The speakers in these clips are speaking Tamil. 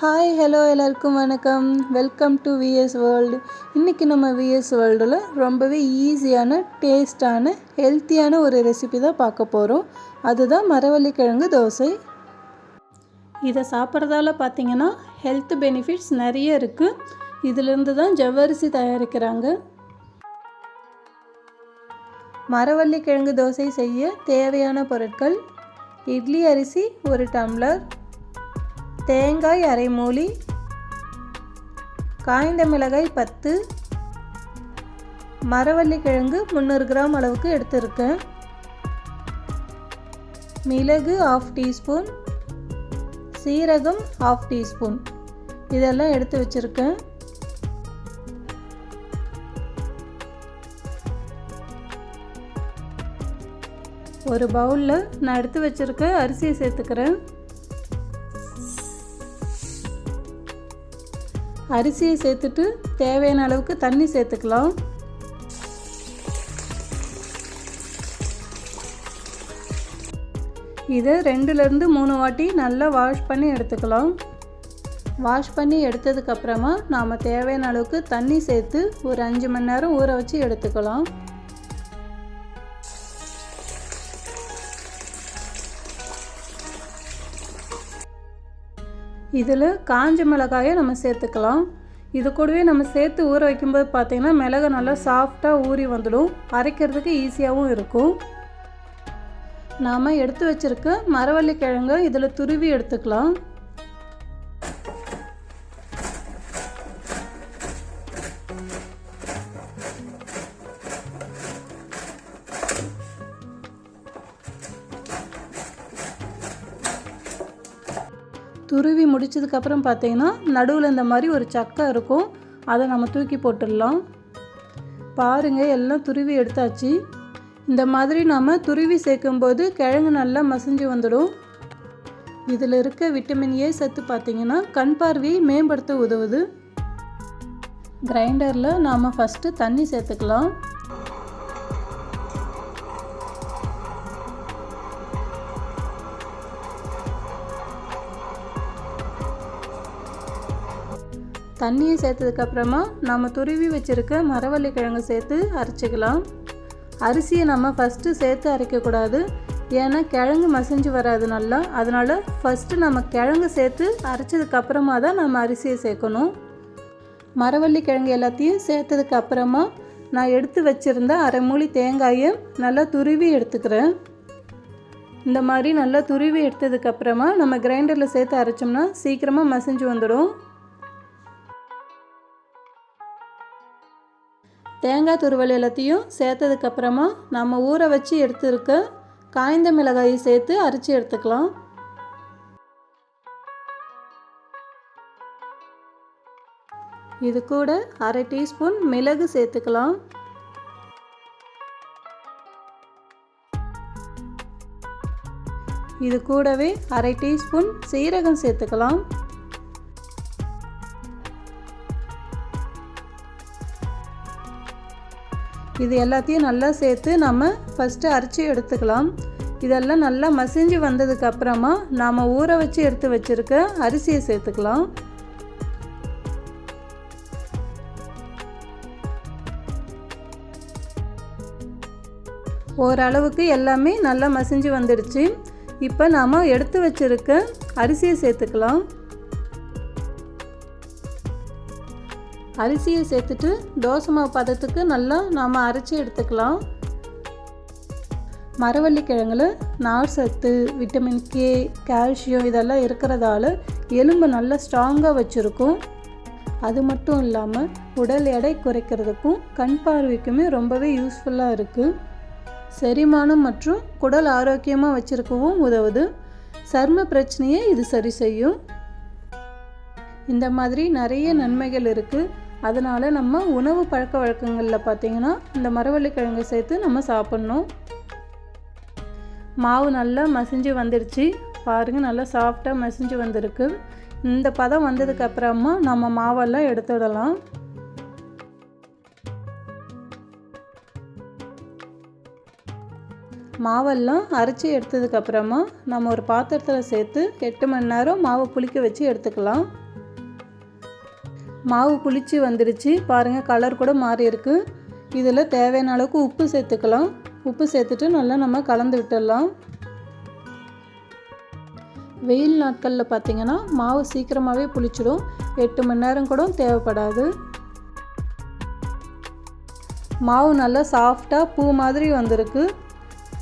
ஹாய் ஹலோ எல்லாருக்கும் வணக்கம். வெல்கம் டு விஎஸ் வேர்ல்டு இன்றைக்கி நம்ம விஎஸ் வேர்ல்டில் ரொம்பவே ஈஸியான டேஸ்டான ஹெல்த்தியான ஒரு ரெசிபி தான் பார்க்க போகிறோம் அதுதான் மரவள்ளிக்கிழங்கு தோசை. இதை சாப்பிட்றதால பார்த்தீங்கன்னா ஹெல்த் பெனிஃபிட்ஸ் நிறைய இருக்குது இதிலிருந்து தான் ஜவ்வரிசி தயாரிக்கிறாங்க. மரவள்ளிக்கிழங்கு தோசை செய்ய தேவையான பொருட்கள் இட்லி அரிசி ஒரு டம்ளர் தேங்காய் அரை மூலி காய்ந்த மிளகாய் பத்து மரவள்ளிக்கிழங்கு முந்நூறு கிராம் அளவுக்கு எடுத்திருக்கேன். மிளகு ஆஃப் டீஸ்பூன் சீரகம் ஆஃப் டீஸ்பூன் இதெல்லாம் எடுத்து வச்சுருக்கேன். ஒரு பவுலில் நான் எடுத்து வச்சுருக்க அரிசியை சேர்த்துக்கிறேன். அரிசியை சேர்த்துட்டு தேவையான அளவுக்கு தண்ணி சேர்த்துக்கலாம். இதை ரெண்டுலேருந்து மூணு வாட்டி நல்லா வாஷ் பண்ணி எடுத்துக்கலாம். வாஷ் பண்ணி எடுத்ததுக்கப்புறமா நாம் தேவையான அளவுக்கு தண்ணி சேர்த்து ஒரு அஞ்சு மணி நேரம் ஊற வச்சு எடுத்துக்கலாம். இதில் காஞ்ச மிளகாயை நம்ம சேர்த்துக்கலாம். இது கூடவே நம்ம சேர்த்து ஊற வைக்கும்போது பார்த்திங்கன்னா மிளகு நல்லா சாஃப்டாக ஊறி வந்துடும். அரைக்கிறதுக்கு ஈஸியாகவும் இருக்கும். நாம் எடுத்து வச்சுருக்க மரவள்ளி கிழங்கு இதில் துருவி எடுத்துக்கலாம். துருவி முடிச்சதுக்கப்புறம் பார்த்தீங்கன்னா நடுவில் இந்த மாதிரி ஒரு சக்கை இருக்கும். அதை நம்ம தூக்கி போட்டுடலாம். பாருங்கள் எல்லாம் துருவி எடுத்தாச்சு. இந்த மாதிரி நாம் துருவி சேர்க்கும்போது கிழங்கு நல்லா மசிஞ்சு வந்துடும். இதில் இருக்க விட்டமின் ஏ சத்து பார்த்திங்கன்னா கண் பார்வையை மேம்படுத்த உதவுது. கிரைண்டரில் நாம் ஃபஸ்ட்டு தண்ணி சேர்த்துக்கலாம். தண்ணியை சேர்த்ததுக்கப்புறமா நம்ம துருவி வச்சுருக்க மரவள்ளி கிழங்கு சேர்த்து அரைச்சிக்கலாம். அரிசியை நம்ம ஃபஸ்ட்டு சேர்த்து அரைக்கக்கூடாது. ஏன்னா கிழங்கு மசிஞ்சு வராது நல்லா. அதனால் ஃபஸ்ட்டு நம்ம கிழங்கு சேர்த்து அரைச்சதுக்கப்புறமா தான் நம்ம அரிசியை சேர்க்கணும். மரவள்ளி கிழங்கு எல்லாத்தையும் சேர்த்ததுக்கு அப்புறமா நான் எடுத்து வச்சுருந்த அரை மூலி தேங்காயை நல்லா துருவி எடுத்துக்கிறேன். இந்த மாதிரி நல்லா துருவி எடுத்ததுக்கப்புறமா நம்ம கிரைண்டரில் சேர்த்து அரைச்சோம்னா சீக்கிரமாக மசிஞ்சு வந்துடும். தேங்காய் துருவல் எல்லாத்தையும் சேர்த்ததுக்கப்புறமா நம்ம ஊற வச்சு எடுத்துருக்க காய்ந்த மிளகாயை சேர்த்து அரைச்சி எடுத்துக்கலாம். இது கூட அரை டீஸ்பூன் மிளகு சேர்த்துக்கலாம். இது கூடவே அரை டீஸ்பூன் சீரகம் சேர்த்துக்கலாம். இது எல்லாத்தையும் நல்லா சேர்த்து நம்ம ஃபஸ்ட்டு அரைச்சி எடுத்துக்கலாம். இதெல்லாம் நல்லா மசிஞ்சு வந்ததுக்கப்புறமா நாம் ஊற வச்சு எடுத்து வச்சுருக்க அரிசியை சேர்த்துக்கலாம். ஓரளவுக்கு எல்லாமே நல்லா மசிஞ்சு வந்துடுச்சு. இப்போ நாம் எடுத்து வச்சுருக்க அரிசியை சேர்த்துக்கலாம். அரிசியை சேர்த்துட்டு தோசை மாவு பதத்துக்கு நல்லா நாம் அரைச்சி எடுத்துக்கலாம். மரவள்ளி கிழங்குல நார் சத்து விட்டமின் கே கால்சியம் இதெல்லாம் இருக்கிறதால எலும்பு நல்லா ஸ்ட்ராங்காக வச்சுருக்கும். அது மட்டும் இல்லாமல் உடல் எடை குறைக்கிறதுக்கும் கண் பார்வைக்குமே ரொம்பவே யூஸ்ஃபுல்லாக இருக்குது செரிமானம் மற்றும் குடல் ஆரோக்கியமாக வச்சுருக்கவும் உதவுது. சர்ம பிரச்சனையை இது சரி செய்யும். இந்த மாதிரி நிறைய நன்மைகள் இருக்குது அதனால் நம்ம உணவு பழக்க வழக்கங்களில் பார்த்திங்கன்னா இந்த மரவள்ளிக்கிழங்கு சேர்த்து நம்ம சாப்பிட்ணும். மாவு நல்லா மசிஞ்சு வந்துடுச்சு பாருங்கள் நல்லா சாஃப்டாக மசிஞ்சு வந்திருக்கு. இந்த பதம் வந்ததுக்கப்புறமா நம்ம மாவெல்லாம் எடுத்துடலாம். மாவெல்லாம் அரைச்சி எடுத்ததுக்கப்புறமா நம்ம ஒரு பாத்திரத்தில் சேர்த்து எட்டு மணி நேரம் மாவை புளிக்க வச்சு எடுத்துக்கலாம். மாவு புளிச்சு வந்துடுச்சு பாருங்கள் கலர் கூட மாறி இருக்கு. இதில் தேவையான அளவுக்கு உப்பு சேர்த்துக்கலாம். உப்பு சேர்த்துட்டு நல்லா நம்ம கலந்து விட்டுடலாம். வெயில் நாட்களில் பார்த்திங்கன்னா மாவு சீக்கிரமாகவே புளிச்சிடும். எட்டு மணி நேரம் கூட தேவைப்படாது. மாவு நல்லா சாஃப்டாக பூ மாதிரி வந்திருக்கு.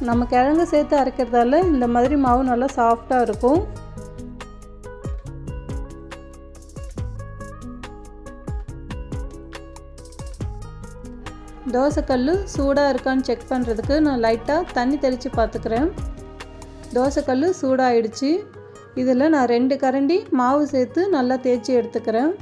நம்ம கிழங்கு சேர்த்து அரைக்கிறதால இந்த மாதிரி மாவு நல்லா சாஃப்டாக இருக்கும். தோசைக்கல் சூடாக இருக்கான்னு செக் பண்ணுறதுக்கு நான் லைட்டாக தண்ணி தெளித்து பார்த்துக்கிறேன். தோசைக்கல் சூடாகிடுச்சு இதில் நான் ரெண்டு கரண்டி மாவு சேர்த்து நல்லா தேய்ச்சி எடுத்துக்கிறேன்.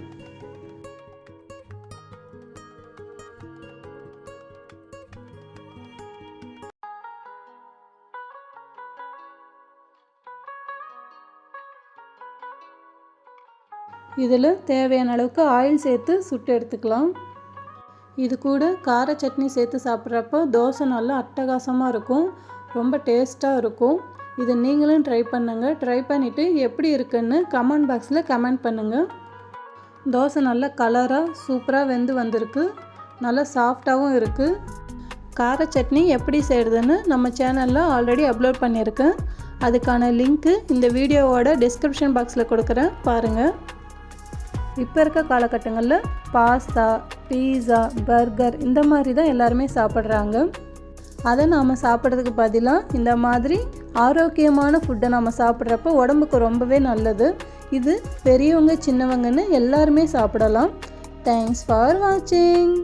இதில் தேவையான அளவுக்கு ஆயில் சேர்த்து சுட்டு எடுத்துக்கலாம். இது கூட கார சட்னி சேர்த்து சாப்பிட்றப்ப தோசை நல்லா அட்டகாசமாக இருக்கும். ரொம்ப டேஸ்ட்டாக இருக்கும். இது நீங்களும் ட்ரை பண்ணுங்கள் ட்ரை பண்ணிவிட்டு எப்படி இருக்குன்னு கமெண்ட் பாக்ஸில் கமெண்ட் பண்ணுங்கள் தோசை நல்லா கலராக சூப்பராக வெந்து வந்திருக்கு. நல்லா சாஃப்டாகவும் இருக்குது கார சட்னி எப்படி செய்கிறதுன்னு நம்ம சேனலில் ஆல்ரெடி அப்லோட் பண்ணியிருக்கேன். அதுக்கான லிங்க்கு இந்த வீடியோவோட டிஸ்கிரிப்ஷன் பாக்ஸில் கொடுக்குறேன். பாருங்கள் இப்போ இருக்க காலகட்டங்களில் பாஸ்தா பீஸா பர்கர் இந்த மாதிரி தான் எல்லாருமே சாப்பிட்றாங்க. அதை நாம் சாப்பிட்றதுக்கு பதிலாக இந்த மாதிரி ஆரோக்கியமான ஃபுட்டை நம்ம சாப்பிட்றப்ப உடம்புக்கு ரொம்பவே நல்லது. இது பெரியவங்க சின்னவங்கன்னு எல்லாருமே சாப்பிடலாம். தேங்க்ஸ் ஃபார் வாட்சிங்